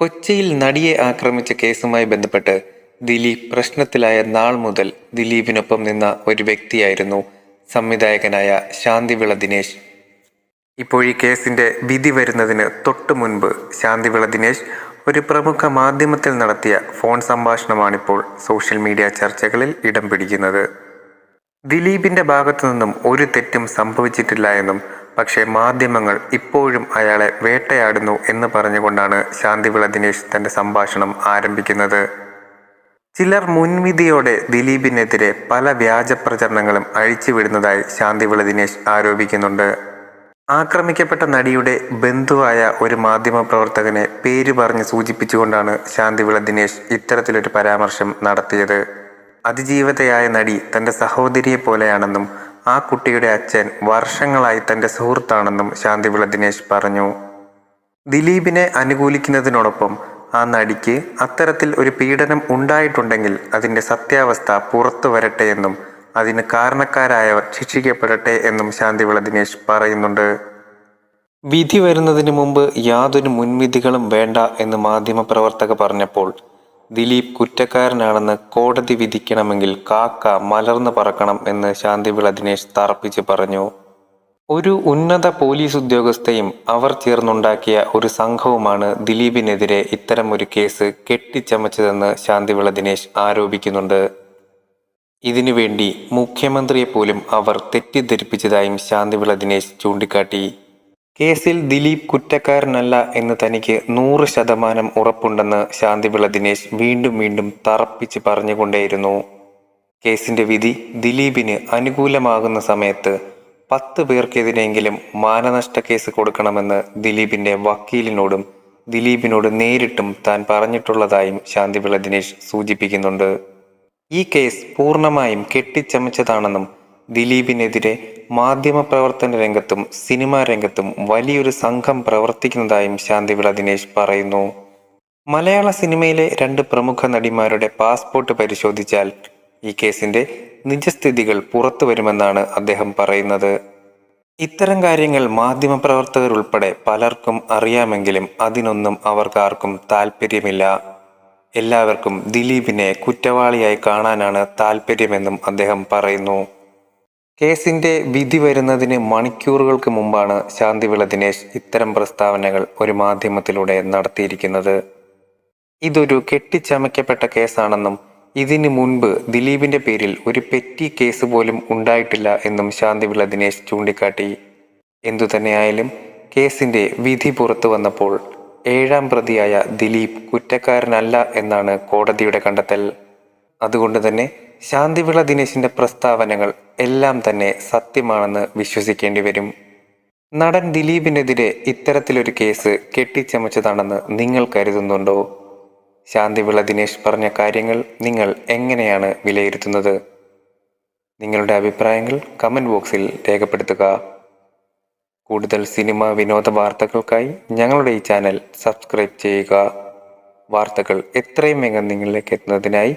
കൊച്ചിയിൽ നടിയെ ആക്രമിച്ച കേസുമായി ബന്ധപ്പെട്ട് ദിലീപ് പ്രശ്നത്തിലായ നാൾ മുതൽ ദിലീപിനൊപ്പം നിന്ന ഒരു വ്യക്തിയായിരുന്നു സംവിധായകനായ ശാന്തിവിള ദിനേശ്. ഇപ്പോൾ ഈ കേസിന്റെ വിധി വരുന്നതിന് തൊട്ടു മുൻപ് ശാന്തിവിള ദിനേശ് ഒരു പ്രമുഖ മാധ്യമത്തിൽ നടത്തിയ ഫോൺ സംഭാഷണമാണിപ്പോൾ സോഷ്യൽ മീഡിയ ചർച്ചകളിൽ ഇടം പിടിക്കുന്നത്. ദിലീപിന്റെ ഭാഗത്തു നിന്നും ഒരു തെറ്റും സംഭവിച്ചിട്ടില്ല എന്നും പക്ഷേ മാധ്യമങ്ങൾ ഇപ്പോഴും അയാളെ വേട്ടയാടുന്നു എന്ന് പറഞ്ഞുകൊണ്ടാണ് ശാന്തിവിള ദിനേശ് തന്റെ സംഭാഷണം ആരംഭിക്കുന്നത്. ചിലർ മുൻവിധിയോടെ ദിലീപിനെതിരെ പല വ്യാജ പ്രചരണങ്ങളും അഴിച്ചുവിടുന്നതായി ശാന്തിവിള ദിനേശ് ആരോപിക്കുന്നുണ്ട്. ആക്രമിക്കപ്പെട്ട നടിയുടെ ബന്ധുവായ ഒരു മാധ്യമ പ്രവർത്തകനെ പേര് പറഞ്ഞ് സൂചിപ്പിച്ചുകൊണ്ടാണ് ശാന്തിവിള ദിനേശ് ഇത്തരത്തിലൊരു പരാമർശം നടത്തിയത്. അതിജീവതയായ നടി തന്റെ സഹോദരിയെ പോലെയാണെന്നും ആ കുട്ടിയുടെ അച്ഛൻ വർഷങ്ങളായി തന്റെ സുഹൃത്താണെന്നും ശാന്തിവിള ദിനേശ് പറഞ്ഞു. ദിലീപിനെ അനുകൂലിക്കുന്നതിനോടൊപ്പം ആ നടിക്ക് അത്തരത്തിൽ ഒരു പീഡനം ഉണ്ടായിട്ടുണ്ടെങ്കിൽ അതിന്റെ സത്യാവസ്ഥ പുറത്തു വരട്ടെ എന്നും അതിന് കാരണക്കാരായവർ ശിക്ഷിക്കപ്പെടട്ടെ എന്നും ശാന്തിവിള ദിനേശ് പറയുന്നുണ്ട്. വിധി വരുന്നതിന് മുമ്പ് യാതൊരു മുൻവിധികളും വേണ്ട എന്ന് മാധ്യമപ്രവർത്തക പറഞ്ഞപ്പോൾ ദിലീപ് കുറ്റക്കാരനാണെന്ന് കോടതി വിധിക്കണമെങ്കിൽ കാക്ക മലർന്നു പറക്കണം എന്ന് ശാന്തിവിള ദിനേശ് തറപ്പിച്ച് പറഞ്ഞു. ഒരു ഉന്നത പോലീസ് ഉദ്യോഗസ്ഥയും അവർ ചേർന്നുണ്ടാക്കിയ ഒരു സംഘവുമാണ് ദിലീപിനെതിരെ ഇത്തരം ഒരു കേസ് കെട്ടിച്ചമച്ചതെന്ന് ശാന്തിവിള ദിനേശ് ആരോപിക്കുന്നുണ്ട്. ഇതിനുവേണ്ടി മുഖ്യമന്ത്രിയെ പോലും അവർ തെറ്റിദ്ധരിപ്പിച്ചതായും ശാന്തിവിള ദിനേശ് ചൂണ്ടിക്കാട്ടി. കേസിൽ ദിലീപ് കുറ്റക്കാരനല്ല എന്ന് തനിക്ക് നൂറ് ശതമാനം ഉറപ്പുണ്ടെന്ന് ശാന്തിവിള ദിനേശ് വീണ്ടും വീണ്ടും തറപ്പിച്ച് പറഞ്ഞുകൊണ്ടേയിരുന്നു. കേസിന്റെ വിധി ദിലീപിന് അനുകൂലമാകുന്ന സമയത്ത് പത്ത് പേർക്കെതിരെയെങ്കിലും മാനനഷ്ട കേസ് കൊടുക്കണമെന്ന് ദിലീപിന്റെ വക്കീലിനോടും ദിലീപിനോട് നേരിട്ടും താൻ പറഞ്ഞിട്ടുള്ളതായും ശാന്തിവിള ദിനേശ് സൂചിപ്പിക്കുന്നുണ്ട്. ഈ കേസ് പൂർണമായും കെട്ടിച്ചമച്ചതാണെന്നും ദിലീപിനെതിരെ മാധ്യമപ്രവർത്തന രംഗത്തും സിനിമാ രംഗത്തും വലിയൊരു സംഘം പ്രവർത്തിക്കുന്നതായും ശാന്തിവിള ദിനേശ് പറയുന്നു. മലയാള സിനിമയിലെ രണ്ട് പ്രമുഖ നടിമാരുടെ പാസ്പോർട്ട് പരിശോധിച്ചാൽ ഈ കേസിന്റെ നിജസ്ഥിതികൾ പുറത്തു വരുമെന്നാണ് അദ്ദേഹം പറയുന്നത്. ഇത്തരം കാര്യങ്ങൾ മാധ്യമപ്രവർത്തകർ ഉൾപ്പെടെ പലർക്കും അറിയാമെങ്കിലും അതിനൊന്നും അവർക്കാർക്കും താല്പര്യമില്ല എല്ലാവർക്കും ദിലീപിനെ കുറ്റവാളിയായി കാണാനാണ് താല്പര്യമെന്നും അദ്ദേഹം പറയുന്നു. കേസിന്റെ വിധി വരുന്നതിന് മണിക്കൂറുകൾക്ക് മുമ്പാണ് ശാന്തിവിള ദിനേശ് ഇത്തരം പ്രസ്താവനകൾ ഒരു മാധ്യമത്തിലൂടെ നടത്തിയിരിക്കുന്നത്. ഇതൊരു കെട്ടിച്ചമയ്ക്കപ്പെട്ട കേസാണെന്നും ഇതിനു മുൻപ് ദിലീപിന്റെ പേരിൽ ഒരു പെറ്റി കേസ് പോലും ഉണ്ടായിട്ടില്ല എന്നും ശാന്തിവിള ദിനേശ് ചൂണ്ടിക്കാട്ടി. എന്തുതന്നെയായാലും കേസിന്റെ വിധി പുറത്തു വന്നപ്പോൾ ഏഴാം പ്രതിയായ ദിലീപ് കുറ്റക്കാരനല്ല എന്നാണ് കോടതിയുടെ കണ്ടെത്തൽ. അതുകൊണ്ട് തന്നെ ശാന്തിവിള ദിനേശിന്റെ പ്രസ്താവനകൾ എല്ലാം തന്നെ സത്യമാണെന്ന് വിശ്വസിക്കേണ്ടി വരും. നടൻ ദിലീപിനെതിരെ ഇത്തരത്തിലൊരു കേസ് കെട്ടിച്ചമച്ചതാണെന്ന് നിങ്ങൾ കരുതുന്നുണ്ടോ? ശാന്തിവിള ദിനേശ് പറഞ്ഞ കാര്യങ്ങൾ നിങ്ങൾ എങ്ങനെയാണ് വിലയിരുത്തുന്നത്? നിങ്ങളുടെ അഭിപ്രായങ്ങൾ കമന്റ് ബോക്സിൽ രേഖപ്പെടുത്തുക. കൂടുതൽ സിനിമ വിനോദ വാർത്തകൾക്കായി ഞങ്ങളുടെ ഈ ചാനൽ സബ്സ്ക്രൈബ് ചെയ്യുക. വാർത്തകൾ എത്രയും വേഗം നിങ്ങളിലേക്ക് എത്തുന്നതിനായി